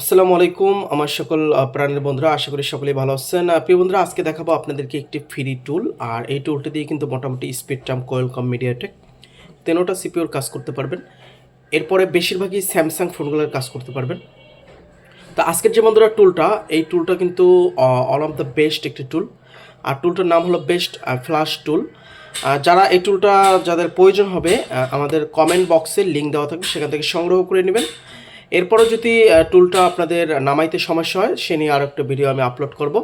আসসালামু আলাইকুম, আমার সকল প্রাণের বন্ধুরা, আশা করি সকলেই ভালো আছেন। প্রিয় বন্ধুরা, আজকে দেখাবো আপনাদেরকে একটি ফ্রি টুল আর এই টুলটা দিয়ে কিন্তু মোটামুটি স্পিড টার্ম কোয়েল কম মিডিয়াটেক তেনোটা সিপিওর কাজ করতে পারবেন। এরপরে বেশিরভাগই স্যামসাং ফোনগুলোর কাজ করতে পারবেন। তো আজকের যে বন্ধুরা টুলটা এই টুলটা কিন্তু অল অফ দ্য বেস্ট একটি টুল আর টুলটার নাম হলো বেস্ট ফ্ল্যাশ টুল যারা এই টুলটা যাদের প্রয়োজন হবে আমাদের কমেন্ট বক্সে লিঙ্ক দেওয়া থাকবে, সেখান থেকে সংগ্রহ করে নেবেন। এরপরও যদি টুলটা আপনাদের নামাইতে সমস্যা হয়, সে নিয়ে আরও একটা ভিডিও আমি আপলোড করব।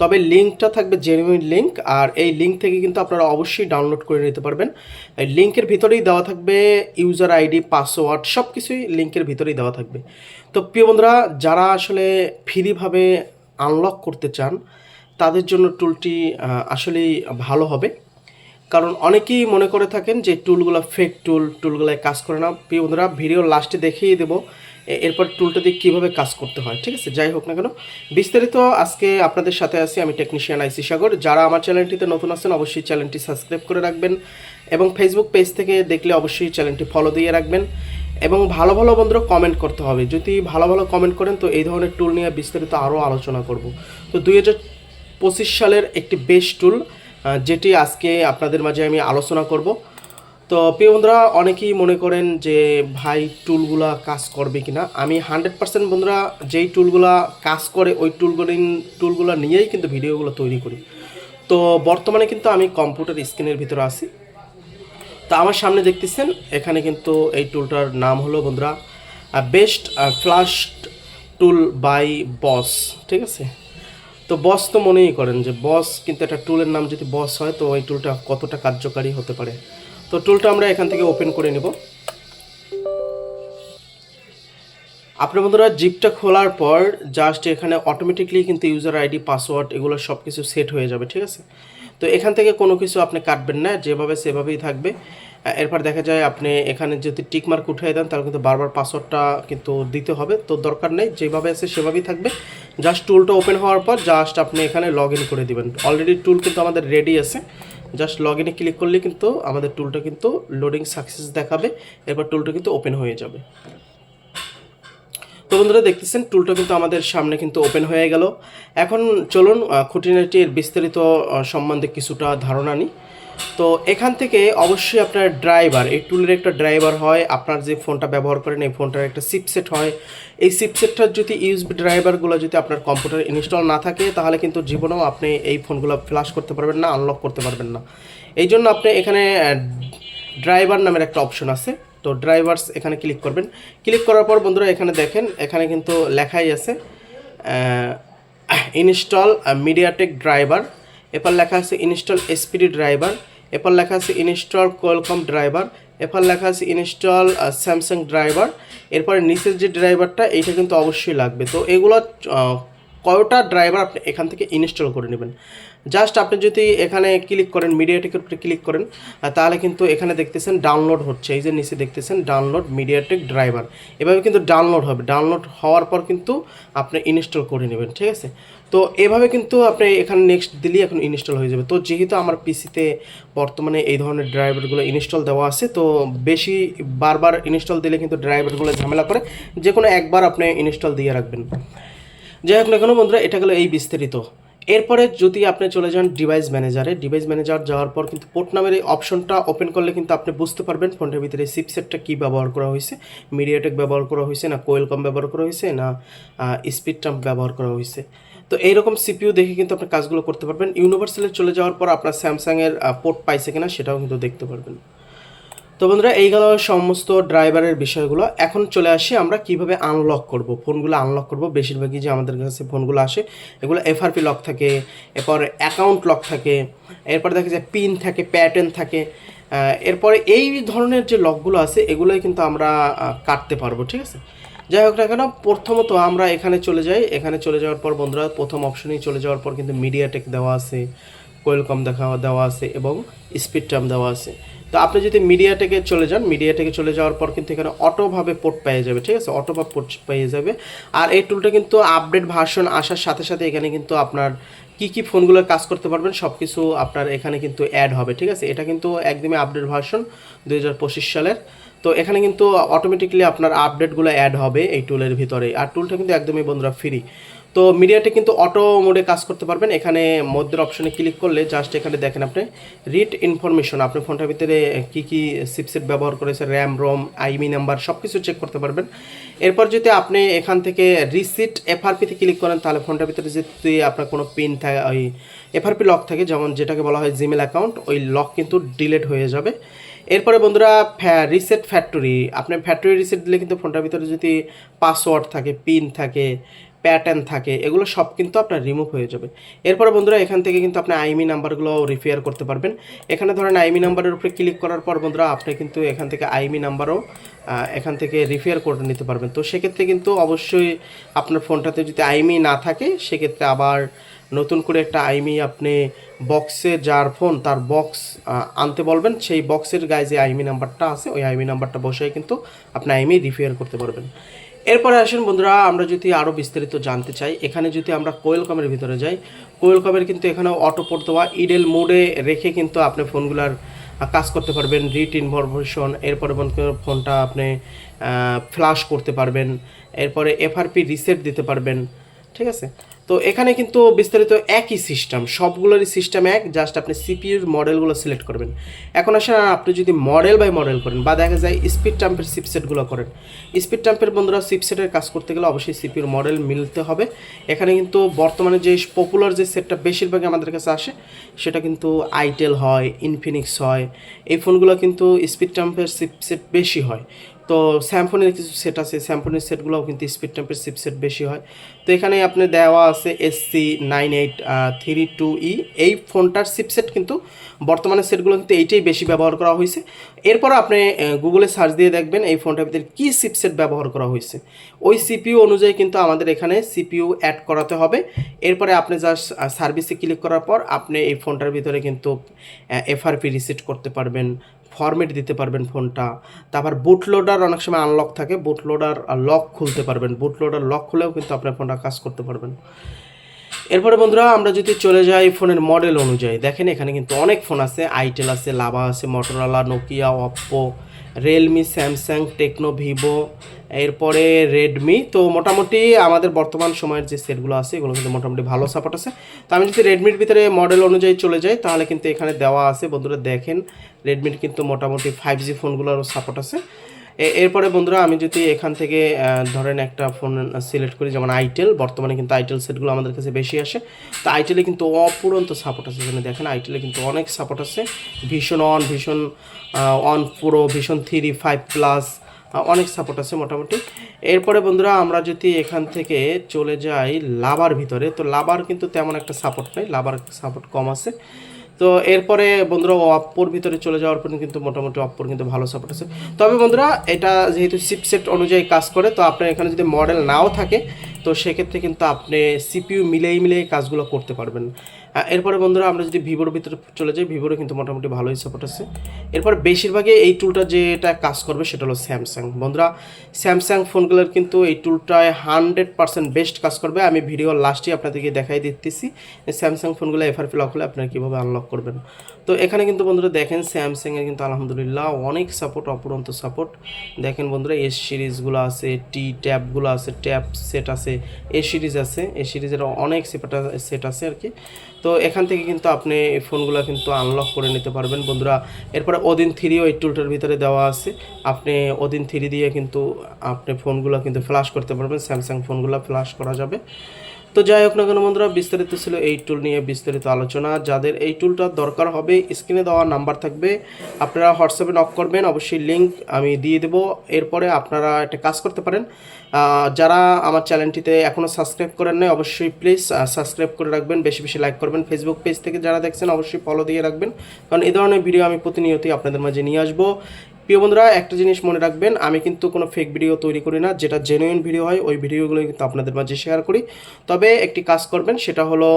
তবে লিঙ্কটা থাকবে জেনুইন লিঙ্ক আর এই লিঙ্ক থেকে কিন্তু আপনারা অবশ্যই ডাউনলোড করে নিতে পারবেন। এই লিঙ্কের ভিতরেই দেওয়া থাকবে ইউজার আইডি পাসওয়ার্ড সব কিছুই লিঙ্কের ভিতরেই দেওয়া থাকবে। তো প্রিয় বন্ধুরা, যারা আসলে ফ্রিভাবে আনলক করতে চান, তাদের জন্য টুলটি আসলেই ভালো হবে। কারণ অনেকেই মনে করে থাকেন যে টুলগুলো ফেক টুল টুলগুলোয় কাজ করে না। প্রিয় বন্ধুরা ভিডিও লাস্টে দেখিয়ে দেবো এরপর টুলটা দিয়ে কীভাবে কাজ করতে হয়, ঠিক আছে? যাই হোক না কেন, বিস্তারিত আজকে আপনাদের সাথে আছি আমি টেকনিশিয়ান আইসি সাগর। যারা আমার চ্যানেলটিতে নতুন আছেন, অবশ্যই চ্যানেলটি সাবস্ক্রাইব করে রাখবেন এবং ফেসবুক পেজ থেকে দেখলে অবশ্যই চ্যানেলটি ফলো দিয়ে রাখবেন এবং ভালো ভালো বন্ধুরা কমেন্ট করতে হবে। যদি ভালো ভালো কমেন্ট করেন, তো এই ধরনের টুল নিয়ে বিস্তারিত আরও আলোচনা করব। তো দুই হাজার পঁচিশ সালের একটি বেস্ট টুল যেটি আজকে আপনাদের মাঝে আমি আলোচনা করব। তো প্রিয় বন্ধুরা, অনেকেই মনে করেন যে ভাই টুলগুলা কাজ করবে কিনা। আমি হান্ড্রেড পার্সেন্ট বন্ধুরা যেই টুলগুলা কাজ করে, ওই টুলগুলো টুলগুলো নিয়েই কিন্তু ভিডিওগুলো তৈরি করি। তো বর্তমানে কিন্তু আমি কম্পিউটার স্ক্রিনের ভিতরে আছি। তো আমার সামনে দেখতেছেন, এখানে কিন্তু এই টুলটার নাম হলো বন্ধুরা best flash tool by boss, ঠিক আছে? তো বস তো মনেই করেন যে বস কিন্তু একটা টুলের নাম যদি বস হয়, তো ওই টুলটা কতটা কার্যকারী হতে পারে? তো টুলটা আমরা এখান থেকে ওপেন করে নিব। আপনার বন্ধুরা জিপটা খোলার পর জাস্ট এখানে অটোমেটিকলি কিন্তু ইউজার আইডি পাসওয়ার্ড এগুলো সব কিছু সেট হয়ে যাবে, ঠিক আছে? তো এখান থেকে কোনো কিছু আপনি কাটবেন না, যেভাবে সেভাবেই থাকবে। এরপর দেখা যায় আপনি এখানে যদি টিক মার্ক উঠিয়ে দেন, তাহলে কিন্তু বারবার পাসওয়ার্ডটা কিন্তু দিতে হবে। তো দরকার নেই, যেভাবে আছে সেভাবেই থাকবে। জাস্ট টুলটা ওপেন হওয়ার পর জাস্ট আপনি এখানে লগ করে দিবেন। অলরেডি টুল কিন্তু আমাদের রেডি আছে। জাস্ট লগ ইনে ক্লিক করলে কিন্তু আমাদের টুলটা কিন্তু লোডিং সাকসেস দেখাবে, এরপর টুলটা কিন্তু ওপেন হয়ে যাবে। তো বন্ধুরা দেখতেছেন টুলটা কিন্তু আমাদের সামনে কিন্তু ওপেন হয়ে গেল। এখন চলুন খুঁটিনাটির বিস্তারিত সম্বন্ধে কিছুটা ধারণা নিই। তো এখান থেকে অবশ্যই আপনার ড্রাইভার এই টুলের একটা ড্রাইভার হয়, আপনার যে ফোনটা ব্যবহার করেন, এই ফোনটার একটা সিপসেট হয়। এই সিপসেটটার যদি ইউজবি ড্রাইভারগুলো যদি আপনার কম্পিউটার ইনস্টল না থাকে, তাহলে কিন্তু জীবনেও আপনি এই ফোনগুলো ফ্ল্যাশ করতে পারবেন না আনলক করতে পারবেন না। এই জন্য আপনি এখানে ড্রাইভার নামের একটা অপশন আছে। তো ড্রাইভার্স এখানে ক্লিক করবেন। ক্লিক করার পর বন্ধুরা, এখানে দেখেন, এখানে কিন্তু লেখাই আছে ইনস্টল মিডিয়াটেক ড্রাইভার এরপর লেখা আছে ইনস্টল এসপিডি ড্রাইভার এরপর লেখা আছে ইনস্টল কোয়ালকম ড্রাইভার এরপর লেখা আছে ইনস্টল স্যামসাং ড্রাইভার। এরপরে নিচের যে ড্রাইভারটা, এইটা কিন্তু অবশ্যই লাগবে। তো এগুলো কয়টা ড্রাইভার আপনি এখান থেকে ইনস্টল করে নেবেন? জাস্ট আপনি যদি এখানে ক্লিক করেন মিডিয়াটেকের উপরে ক্লিক করেন তাহলে কিন্তু এখানে দেখতেছেন ডাউনলোড হচ্ছে। এই যে নিচে দেখতেছেন ডাউনলোড মিডিয়াটেক ড্রাইভার। এভাবে কিন্তু ডাউনলোড হবে। ডাউনলোড হওয়ার পর কিন্তু আপনি ইনস্টল করে নেবেন, ঠিক আছে? তো এভাবে কিন্তু আপনি এখানে নেক্সট দিলেই এখন ইনস্টল হয়ে যাবে। তো যেহেতু আমার পিসিতে বর্তমানে এই ধরনের ড্রাইভারগুলো ইনস্টল দেওয়া আছে, তো বেশি বারবার ইনস্টল দিলে কিন্তু ড্রাইভারগুলো ঝামেলা করে যে কোনো একবার আপনি ইনস্টল দিয়ে রাখবেন। যাই হোক না কেন বন্ধুরা, এটা গেলো এই বিস্তারিত। এরপরে যদি আপনি চলে যান ডিভাইস ম্যানেজারে ডিভাইস ম্যানেজার যাওয়ার পর কিন্তু পোর্ট নামের এই অপশনটা ওপেন করলে কিন্তু আপনি বুঝতে পারবেন ফোনটার ভিতরে সিপসেটটা কী ব্যবহার করা হয়েছে মিডিয়াটেক ব্যবহার করা হয়েছে, না কোয়েলকম ব্যবহার করা হয়েছে, না স্পিড টাম্প ব্যবহার করা হয়েছে। তো এইরকম সিপিইউ দেখে কিন্তু আপনি কাজগুলো করতে পারবেন। ইউনিভার্সালে চলে যাওয়ার পর আপনার স্যামসাংয়ের পোর্ট পাইছে কিনা সেটাও কিন্তু দেখতে পারবেন। তো বন্ধুরা, এই গেল সমস্ত ড্রাইভারের বিষয়গুলো। এখন চলে আসি আমরা কীভাবে আনলক করব। ফোনগুলো আনলক করব। বেশিরভাগই যে আমাদের কাছে ফোনগুলো আসে, এগুলো এফআরপি লক থাকে, এরপর অ্যাকাউন্ট লক থাকে, এরপর দেখা যায় পিন থাকে প্যাটার্ন থাকে এরপরে এই ধরনের যে লকগুলো আছে, এগুলোই কিন্তু আমরা কাটতে পারব, ঠিক আছে? যাই হোক না কেন, প্রথমত আমরা এখানে চলে যাই। এখানে চলে যাওয়ার পর বন্ধুরা, প্রথম অপশনেই চলে যাওয়ার পর কিন্তু মিডিয়াটেক দেওয়া আছে কোয়েলকম দেখা, দেওয়া আছে এবং স্পিড টার্ম দেওয়া আছে। তো আপনি যদি মিডিয়াটেকে চলে যান মিডিয়াটেকে চলে যাওয়ার পর কিন্তু এখানে অটোভাবে পোর্ট পেয়ে যাবে, ঠিক আছে? অটোভাবে পোর্ট পেয়ে যাবে। আর এই টুলটা কিন্তু আপডেট ভার্সন আসার সাথে সাথে এখানে কিন্তু আপনার কি কি ফোনগুলো কাজ করতে পারবেন সব কিছু আপনার এখানে কিন্তু অ্যাড হবে, ঠিক আছে? এটা কিন্তু একদমই আপডেট ভার্সন দুই হাজার পঁচিশ সালের। তো এখানে কিন্তু অটোমেটিকলি আপনার আপডেটগুলো অ্যাড হবে এই টুলের ভিতরে। আর টুলটা কিন্তু একদমই বন্ধুরা ফ্রি তো মিডিয়াতে কিন্তু অটো মোডে কাজ করতে পারবেন। এখানে মধ্যের অপশনে ক্লিক করলে জাস্ট এখানে দেখেন আপনি রিড ইনফরমেশন আপনি ফোনটার ভিতরে কি কি চিপসেট ব্যবহার করেছে র্যাম রোম আইমি নাম্বার সব কিছু চেক করতে পারবেন। এরপর যদি আপনি এখান থেকে রিসিট এফআরপিতে ক্লিক করেন, তাহলে ফোনটার ভিতরে যদি আপনার কোনো পিন থাকে, ওই এফআরপি লক থাকে, যেমন যেটাকে বলা হয় জিমেল অ্যাকাউন্ট ওই লক কিন্তু ডিলেট হয়ে যাবে। এরপরে বন্ধুরা, ফ্যা রিসেট ফ্যাক্টরি আপনি ফ্যাক্টরি রিসেট দিলে কিন্তু ফোনটার ভিতরে যদি পাসওয়ার্ড থাকে পিন থাকে প্যাটার্ন থাকে, এগুলো সব কিন্তু আপনার রিমুভ হয়ে যাবে। এরপরে বন্ধুরা, এখান থেকে কিন্তু আপনি আইমি নাম্বারগুলো রিপেয়ার করতে পারবেন। এখানে ধরেন আইমি নাম্বারের উপরে ক্লিক করার পর বন্ধুরা, আপনি কিন্তু এখান থেকে আইমি নাম্বারও এখান থেকে রিপেয়ার করে নিতে পারবেন। তো সেক্ষেত্রে কিন্তু অবশ্যই আপনার ফোনটাতে যদি আইমি না থাকে, সেক্ষেত্রে আবার নতুন করে একটা আইমি আপনি বক্সে যার ফোন তার বক্স আনতে বলবেন, সেই বক্সের গায়ে যে আইমি নাম্বারটা আছে, ওই আইমি নাম্বারটা বসে কিন্তু আপনি আইমি রিপেয়ার করতে পারবেন। এরপরে আসেন বন্ধুরা, আমরা যদি আরও বিস্তারিত জানতে চাই, এখানে যদি আমরা কোয়েল কমের ভিতরে যাই কোয়েল কমের কিন্তু এখানে অটো পড়তে দেওয়া ইডেল মোডে রেখে কিন্তু আপনি ফোনগুলার কাজ করতে পারবেন রিট ইনফরমেশন এরপরে ফোনটা আপনি ফ্লাশ করতে পারবেন, এরপরে এফআরপি রিসেট দিতে পারবেন, ঠিক আছে? তো এখানে কিন্তু বিস্তারিত একই সিস্টেম সবগুলোরই সিস্টেম এক জাস্ট আপনি সিপিইউর মডেলগুলো সিলেক্ট করবেন। এখন আসেন আপনি যদি মডেল বাই মডেল করেন, বা দেখা যায় স্পিড টাম্পের সিপসেটগুলো করেন। স্পিড টাম্পের বন্ধুরা সিপসেটের কাজ করতে গেলে অবশ্যই সিপিউর মডেল মিলতে হবে। এখানে কিন্তু বর্তমানে যে পপুলার যে সেটটা বেশিরভাগই আমাদের কাছে আসে, সেটা কিন্তু আইটেল হয় ইনফিনিক্স হয়। এই ফোনগুলো কিন্তু স্পিড টাম্পের সিপসেট বেশি হয়। তো স্যামফোনের কিছু সেট আছে। স্যামফোনের সেটগুলোও কিন্তু স্পিড টেম্পের সিপসেট বেশি হয়। তো এখানে আপনি দেওয়া আছে SC nine eight three two E এই ফোনটার সিপসেট কিন্তু বর্তমানে সেটগুলো কিন্তু এইটাই বেশি ব্যবহার করা হয়েছে। এরপর আপনি গুগলে সার্চ দিয়ে দেখবেন এই ফোনটার ভিতরে কী সিপসেট ব্যবহার করা হয়েছে। ওই সিপিইউ অনুযায়ী কিন্তু আমাদের এখানে সিপিইউ অ্যাড করাতে হবে। এরপরে আপনি জাস্ট সার্ভিসে ক্লিক করার পর আপনি এই ফোনটার ভিতরে কিন্তু এফআরপি রিসিট করতে পারবেন। ফরম্যাট দিতে পারবেন ফোনটা। তারপর বুট লোডার অনেক সময় আনলক থাকে বুট লোডার লক খুলতে পারবেন। বুট লোডার লক খুলেও কিন্তু আপনার ফোনটা কাজ করতে পারবেন। এরপরে বন্ধুরা আমরা যদি চলে যাই ফোনের মডেল অনুযায়ী, দেখেন এখানে কিন্তু অনেক ফোন আছে আইটেল আছে লাভা আছে Motorola Nokia Oppo Realme Samsung Tecno Vivo এরপরে রেডমি তো মোটামুটি আমাদের বর্তমান সময়ের যে সেটগুলো আছে, এগুলো কিন্তু মোটামুটি ভালো সাপোর্ট আছে। তো আমি যদি রেডমির ভিতরে মডেল অনুযায়ী চলে যাই, তাহলে কিন্তু এখানে দেওয়া আছে। বন্ধুরা দেখেন রেডমির কিন্তু মোটামুটি ফাইভ জি ফোনগুলোরও সাপোর্ট আছে। এরপরে বন্ধুরা আমি যদি এখান থেকে ধরেন একটা ফোন সিলেক্ট করি, যেমন আইটেল বর্তমানে কিন্তু আইটেল সেটগুলো আমাদের কাছে বেশি আসে। তো আইটেলে কিন্তু অপুরন্ত সাপোর্ট আছে এখানে দেখেন আইটেলে কিন্তু অনেক সাপোর্ট আছে। Vision one Vision one pro Vision three five plus অনেক সাপোর্ট আছে মোটামুটি। এরপরে বন্ধুরা আমরা যদি এখান থেকে চলে যাই লাভার ভিতরে, তো লাভার কিন্তু তেমন একটা সাপোর্ট নেই লাভার সাপোর্ট কম আছে। তো এরপরে বন্ধুরা অপ্পোর ভিতরে চলে যাওয়ার পর কিন্তু মোটামুটি অপ্পোর কিন্তু ভালো সাপোর্ট আছে। তবে বন্ধুরা, এটা যেহেতু চিপসেট অনুযায়ী কাজ করে, তো আপনার এখানে যদি মডেল নাও থাকে, তো সেক্ষেত্রে কিন্তু আপনি সিপিইউ মিলেই মিলেই কাজগুলো করতে পারবেন। এরপরে বন্ধুরা আমরা যদি ভিভোর ভিতরে চলে যাই ভিভোরও কিন্তু মোটামুটি ভালোই সাপোর্ট আছে। এরপর বেশিরভাগই এই টুলটা যেটা কাজ করবে সেটা হলো স্যামসাং বন্ধুরা স্যামসাং ফোনগুলোর কিন্তু এই টুলটায় হান্ড্রেড পার্সেন্ট বেস্ট কাজ করবে। আমি ভিডিও লাস্টে আপনাদেরকে দেখাই দিতেছি স্যামসাং ফোনগুলো এফআরপি লক হলে আপনারা কীভাবে আনলক করবেন। তো এখানে কিন্তু বন্ধুরা দেখেন স্যামসাংয়ের কিন্তু আলহামদুলিল্লাহ অনেক সাপোর্ট অপুরন্ত সাপোর্ট দেখেন বন্ধুরা এস সিরিজগুলো আছে টি ট্যাবগুলো আছে ট্যাব সেট আছে এ সিরিজ আছে। এ সিরিজের অনেক সেট সেট আছে আর কি। তো এখান থেকে কিন্তু আপনি এই ফোনগুলো কিন্তু আনলক করে নিতে পারবেন। বন্ধুরা, এরপরে ওদিন থ্রিও এই টুলটার ভিতরে দেওয়া আছে। আপনি ওদিন থ্রি দিয়ে কিন্তু আপনি ফোনগুলো কিন্তু ফ্লাশ করতে পারবেন। স্যামসাং ফোনগুলো ফ্ল্যাশ করা যাবে। তো যাই হোক না কেন বন্ধুরা, বিস্তারিত ছিল এই টুল নিয়ে বিস্তারিত আলোচনা। যাদের এই টুলটার দরকার হবে স্ক্রিনে দেওয়া নাম্বার থাকবে। আপনারা হোয়াটসঅ্যাপে নক করবেন, অবশ্যই লিঙ্ক আমি দিয়ে দেবো। এরপরে আপনারা একটা কাজ করতে পারেন। যারা আমার চ্যানেলটিতে এখনও সাবস্ক্রাইব করেন নাই, অবশ্যই প্লিজ সাবস্ক্রাইব করে রাখবেন। বেশি বেশি লাইক করবেন। ফেসবুক পেজ থেকে যারা দেখছেন, অবশ্যই ফলো দিয়ে রাখবেন। কারণ এই ধরনের ভিডিও আমি প্রতিনিয়তই আপনাদের মাঝে নিয়ে আসব। প্রিয় বন্ধুরা, একটা জিনিস মনে রাখবেন, আমি কিন্তু কোনো ফেক ভিডিও তৈরি করি না। যেটা জেনুইন ভিডিও হয়, ওই ভিডিওগুলো কিন্তু আপনাদের মাঝে শেয়ার করি। তবে একটি কাজ করবেন, সেটা হলো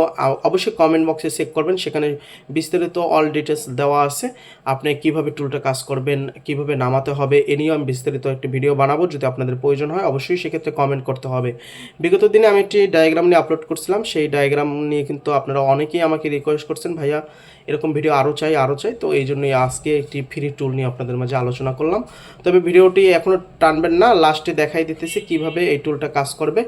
অবশ্যই কমেন্ট বক্সে চেক করবেন, সেখানে বিস্তারিত অল ডিটেলস দেওয়া আছে। আপনি কীভাবে টুলটা কাজ করবেন, কীভাবে নামাতে হবে, এ নিয়েও আমি বিস্তারিত একটি ভিডিও বানাবো, যদি আপনাদের প্রয়োজন হয়, অবশ্যই সেক্ষেত্রে কমেন্ট করতে হবে। বিগত দিনে আমি একটি ডায়াগ্রাম নিয়ে আপলোড করছিলাম। সেই ডায়াগ্রাম নিয়ে কিন্তু আপনারা অনেকেই আমাকে রিকোয়েস্ট করছেন, ভাইয়া এরকম ভিডিও আরও চাই আরও চাই। তো এই জন্যই আজকে একটি ফ্রি টুল নিয়ে আপনাদের মাঝে আলোচনা করলাম। তবে ভিডিওটি এখনও টানবেন না লাস্টে দেখাই দিতেছি কীভাবে এই টুলটা কাজ করবে।